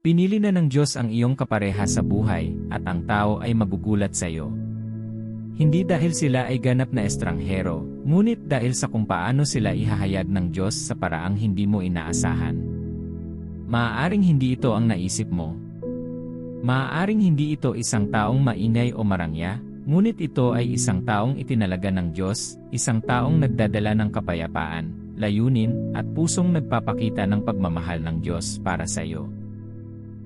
Pinili na ng Diyos ang iyong kapareha sa buhay, at ang tao ay magugulat sa iyo. Hindi dahil sila ay ganap na estranghero, ngunit dahil sa kung paano sila ihahayag ng Diyos sa paraang hindi mo inaasahan. Maaaring hindi ito ang naisip mo. Maaaring hindi ito isang taong maingay o marangya, ngunit ito ay isang taong itinalaga ng Diyos, isang taong nagdadala ng kapayapaan, layunin, at pusong nagpapakita ng pagmamahal ng Diyos para sa iyo.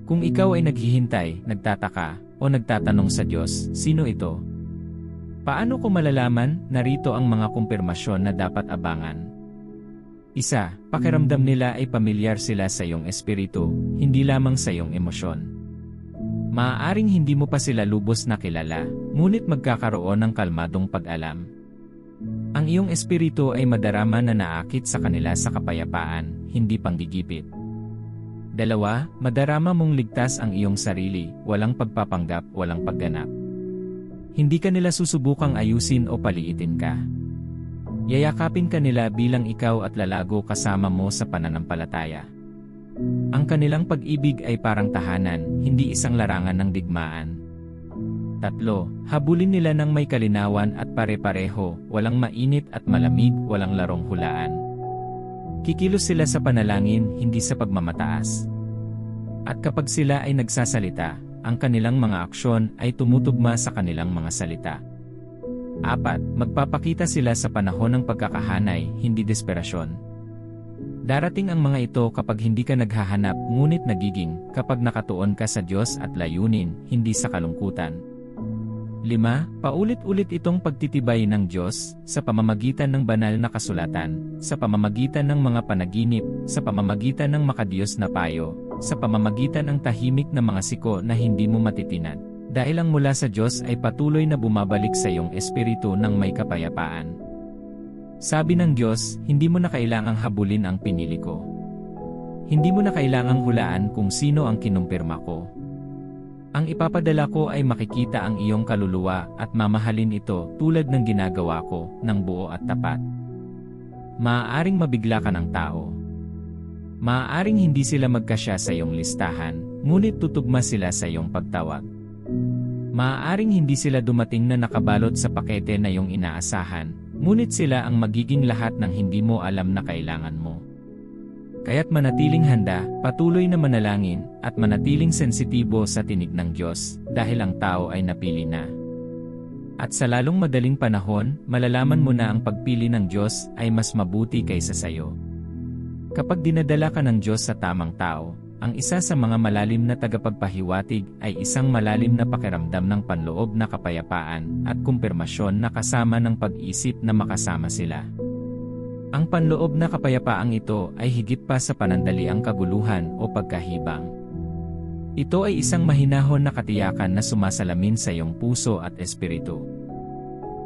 Kung ikaw ay naghihintay, nagtataka, o nagtatanong sa Diyos, sino ito? Paano ko malalaman, narito ang mga kumpirmasyon na dapat abangan? Isa, pakiramdam nila ay pamilyar sila sa iyong espiritu, hindi lamang sa iyong emosyon. Maaaring hindi mo pa sila lubos na kilala, ngunit magkakaroon ng kalmadong pag-alam. Ang iyong espiritu ay madarama na naakit sa kanila sa kapayapaan, hindi panggigipit. Dalawa, madarama mong ligtas ang iyong sarili, walang pagpapanggap, walang pagganap. Hindi ka nila susubukang ayusin o paliitin ka. Yayakapin ka nila bilang ikaw at lalago kasama mo sa pananampalataya. Ang kanilang pag-ibig ay parang tahanan, hindi isang larangan ng digmaan. Tatlo, habulin nila ng may kalinawan at pare-pareho, walang mainit at malamig, walang larong hulaan. Kikilos sila sa panalangin, hindi sa pagmamataas. At kapag sila ay nagsasalita, ang kanilang mga aksyon ay tumutugma sa kanilang mga salita. Apat, magpapakita sila sa panahon ng pagkakahanay, hindi desperasyon. Darating ang mga ito kapag hindi ka naghahanap ngunit nagiging kapag nakatuon ka sa Diyos at layunin, hindi sa kalungkutan. 5. Paulit-ulit itong pagtitibay ng Diyos, sa pamamagitan ng banal na kasulatan, sa pamamagitan ng mga panaginip, sa pamamagitan ng makadiyos na payo, sa pamamagitan ng tahimik na mga siko na hindi mo matitinan. Dahil ang mula sa Diyos ay patuloy na bumabalik sa iyong espiritu ng may kapayapaan. Sabi ng Diyos, hindi mo na kailangang habulin ang pinili ko. Hindi mo na kailangang hulaan kung sino ang kinumpirma ko. Ang ipapadala ko ay makikita ang iyong kaluluwa at mamahalin ito tulad ng ginagawa ko ng buo at tapat. Maaaring mabigla ka ng tao. Maaaring hindi sila magkasya sa iyong listahan, ngunit tutugma sila sa iyong pagtawag. Maaaring hindi sila dumating na nakabalot sa pakete na iyong inaasahan, ngunit sila ang magiging lahat ng hindi mo alam na kailangan mo. Kaya't manatiling handa, patuloy na manalangin, at manatiling sensitibo sa tinig ng Diyos, dahil ang tao ay napili na. At sa lalong madaling panahon, malalaman mo na ang pagpili ng Diyos ay mas mabuti kaysa sa iyo. Kapag dinadala ka ng Diyos sa tamang tao, ang isa sa mga malalim na tagapagpahiwatig ay isang malalim na pakiramdam ng panloob na kapayapaan at kumpirmasyon na kasama ng pag-isip na makasama sila. Ang panloob na kapayapaang ito ay higit pa sa panandaliang kaguluhan o pagkahibang. Ito ay isang mahinahon na katiyakan na sumasalamin sa iyong puso at espiritu.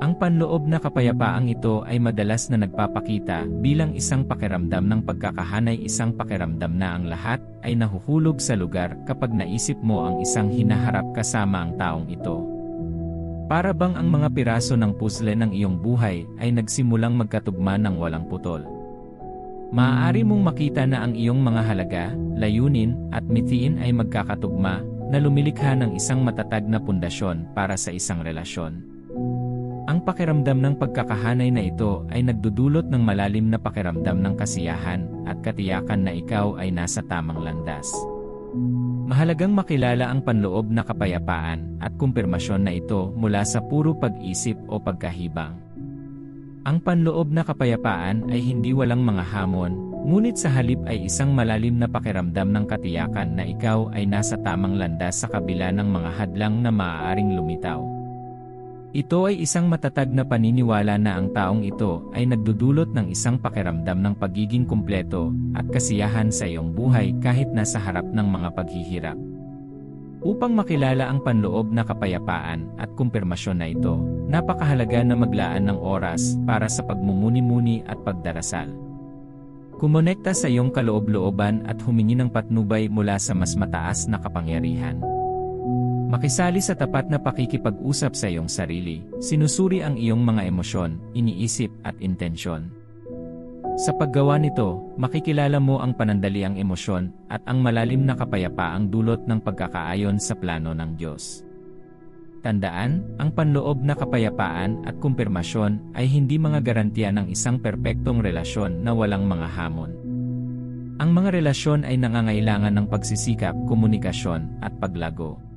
Ang panloob na kapayapaang ito ay madalas na nagpapakita bilang isang pakiramdam ng pagkakahanay isang pakiramdam na ang lahat ay nahuhulog sa lugar kapag naisip mo ang isang hinaharap kasama ang taong ito. Para bang ang mga piraso ng puzzle ng iyong buhay ay nagsimulang magkatugma ng walang putol. Maaari mong makita na ang iyong mga halaga, layunin, at mitiin ay magkakatugma na lumilikha ng isang matatag na pundasyon para sa isang relasyon. Ang pakiramdam ng pagkakahanay na ito ay nagdudulot ng malalim na pakiramdam ng kasiyahan at katiyakan na ikaw ay nasa tamang landas. Mahalagang makilala ang panloob na kapayapaan at kumpirmasyon na ito mula sa puro pag-isip o pagkahibang. Ang panloob na kapayapaan ay hindi walang mga hamon, ngunit sa halip ay isang malalim na pakiramdam ng katiyakan na ikaw ay nasa tamang landas sa kabila ng mga hadlang na maaaring lumitaw. Ito ay isang matatag na paniniwala na ang taong ito ay nagdudulot ng isang pakiramdam ng pagiging kumpleto at kasiyahan sa iyong buhay kahit nasa harap ng mga paghihirap. Upang makilala ang panloob na kapayapaan at kumpirmasyon na ito, napakahalaga na maglaan ng oras para sa pagmumuni-muni at pagdarasal. Kumonekta sa iyong kaloob-looban at humingi ng patnubay mula sa mas mataas na kapangyarihan. Makisali sa tapat na pakikipag-usap sa iyong sarili, sinusuri ang iyong mga emosyon, iniisip at intensyon. Sa paggawa nito, makikilala mo ang panandaliang emosyon at ang malalim na kapayapaang dulot ng pagkakaayon sa plano ng Diyos. Tandaan, ang panloob na kapayapaan at kumpirmasyon ay hindi mga garantiya ng isang perpektong relasyon na walang mga hamon. Ang mga relasyon ay nangangailangan ng pagsisikap, komunikasyon, at paglago.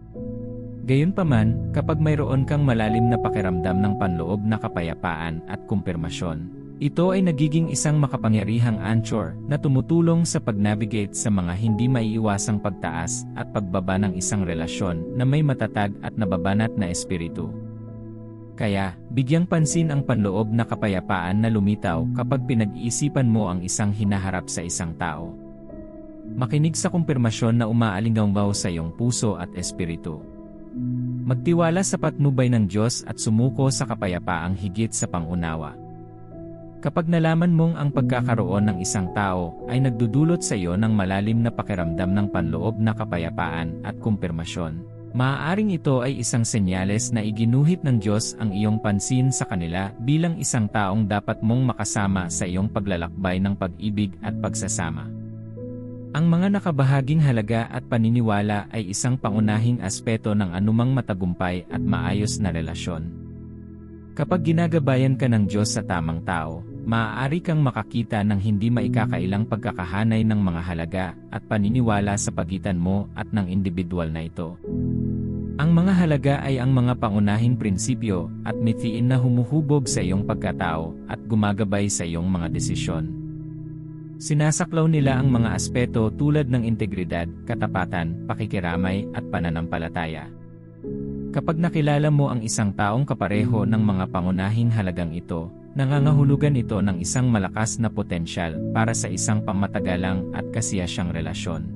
Gayunpaman, kapag mayroon kang malalim na pakiramdam ng panloob na kapayapaan at kumpirmasyon, ito ay nagiging isang makapangyarihang anchor na tumutulong sa pag-navigate sa mga hindi maiiwasang pagtaas at pagbaba ng isang relasyon na may matatag at nababanat na espiritu. Kaya, bigyang pansin ang panloob na kapayapaan na lumitaw kapag pinag-iisipan mo ang isang hinaharap sa isang tao. Makinig sa kumpirmasyon na umaalinggaw sa iyong puso at espiritu. Magtiwala sa patnubay ng Diyos at sumuko sa kapayapaang higit sa pangunawa. Kapag nalaman mong ang pagkakaroon ng isang tao ay nagdudulot sa iyo ng malalim na pakiramdam ng panloob na kapayapaan at kumpirmasyon, maaaring ito ay isang senyales na iginuhit ng Diyos ang iyong pansin sa kanila bilang isang taong dapat mong makasama sa iyong paglalakbay ng pag-ibig at pagsasama. Ang mga nakabahaging halaga at paniniwala ay isang pangunahing aspeto ng anumang matagumpay at maayos na relasyon. Kapag ginagabayan ka ng Diyos sa tamang tao, maaari kang makakita ng hindi maikakailang pagkakahanay ng mga halaga at paniniwala sa pagitan mo at ng individual na ito. Ang mga halaga ay ang mga pangunahing prinsipyo at mithiin na humuhubog sa iyong pagkatao at gumagabay sa iyong mga desisyon. Sinasaklaw nila ang mga aspeto tulad ng integridad, katapatan, pakikiramay at pananampalataya. Kapag nakilala mo ang isang taong kapareho ng mga pangunahing halagang ito, nangangahulugan ito ng isang malakas na potensyal para sa isang pamatagalang at kasiyasyang relasyon.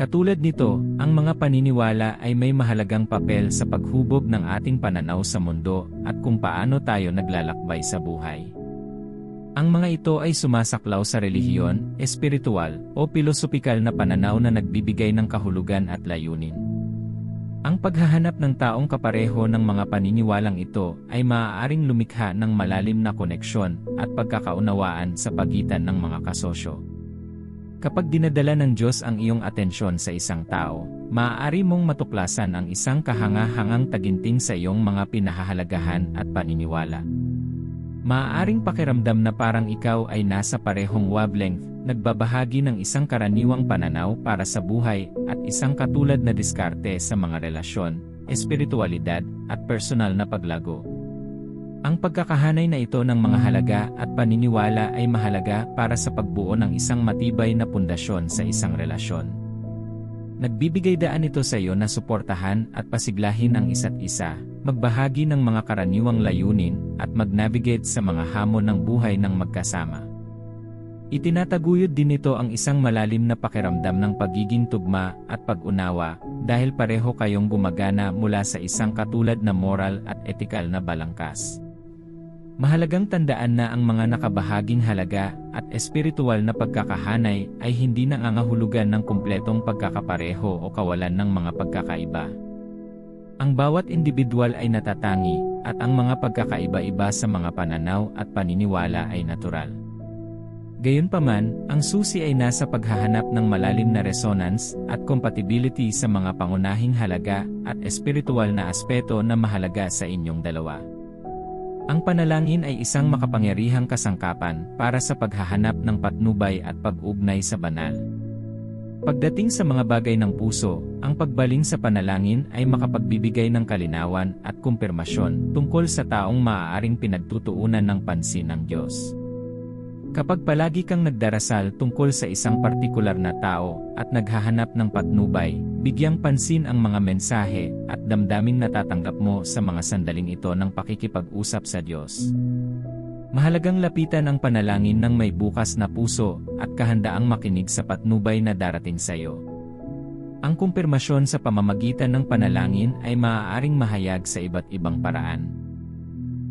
Katulad nito, ang mga paniniwala ay may mahalagang papel sa paghubog ng ating pananaw sa mundo at kung paano tayo naglalakbay sa buhay. Ang mga ito ay sumasaklaw sa relihiyon, espiritual, o pilosopikal na pananaw na nagbibigay ng kahulugan at layunin. Ang paghahanap ng taong kapareho ng mga paniniwalang ito ay maaaring lumikha ng malalim na koneksyon at pagkakaunawaan sa pagitan ng mga kasosyo. Kapag dinadala ng Diyos ang iyong atensyon sa isang tao, maaari mong matuklasan ang isang kahanga-hangang taginting sa iyong mga pinahahalagahan at paniniwala. Maaaring pakiramdam na parang ikaw ay nasa parehong wavelength, nagbabahagi ng isang karaniwang pananaw para sa buhay at isang katulad na diskarte sa mga relasyon, espiritualidad, at personal na paglago. Ang pagkakahanay na ito ng mga halaga at paniniwala ay mahalaga para sa pagbuo ng isang matibay na pundasyon sa isang relasyon. Nagbibigay daan ito sa iyo na suportahan at pasiglahin ang isa't isa, magbahagi ng mga karaniwang layunin, at mag-navigate sa mga hamon ng buhay ng magkasama. Itinataguyod din nito ang isang malalim na pakiramdam ng pagiging tugma at pag-unawa dahil pareho kayong gumagana mula sa isang katulad na moral at etikal na balangkas. Mahalagang tandaan na ang mga nakabahaging halaga at espiritual na pagkakahanay ay hindi nangangahulugan ng kumpletong pagkakapareho o kawalan ng mga pagkakaiba. Ang bawat individual ay natatangi, at ang mga pagkakaiba-iba sa mga pananaw at paniniwala ay natural. Gayunpaman, ang susi ay nasa paghahanap ng malalim na resonance at compatibility sa mga pangunahing halaga at espiritual na aspeto na mahalaga sa inyong dalawa. Ang panalangin ay isang makapangyarihang kasangkapan para sa paghahanap ng patnubay at pag-ugnay sa banal. Pagdating sa mga bagay ng puso, ang pagbaling sa panalangin ay makapagbibigay ng kalinawan at kumpirmasyon tungkol sa taong maaaring pinagtutuunan ng pansin ng Diyos. Kapag palagi kang nagdarasal tungkol sa isang partikular na tao at naghahanap ng patnubay, bigyang pansin ang mga mensahe at damdaming natatanggap mo sa mga sandaling ito ng pakikipag-usap sa Diyos. Mahalagang lapitan ang panalangin ng may bukas na puso at kahandaang makinig sa patnubay na darating sa iyo. Ang kumpirmasyon sa pamamagitan ng panalangin ay maaaring mahayag sa iba't ibang paraan.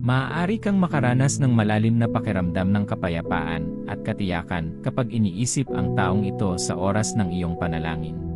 Maaari kang makaranas ng malalim na pakiramdam ng kapayapaan at katiyakan kapag iniisip ang taong ito sa oras ng iyong panalangin.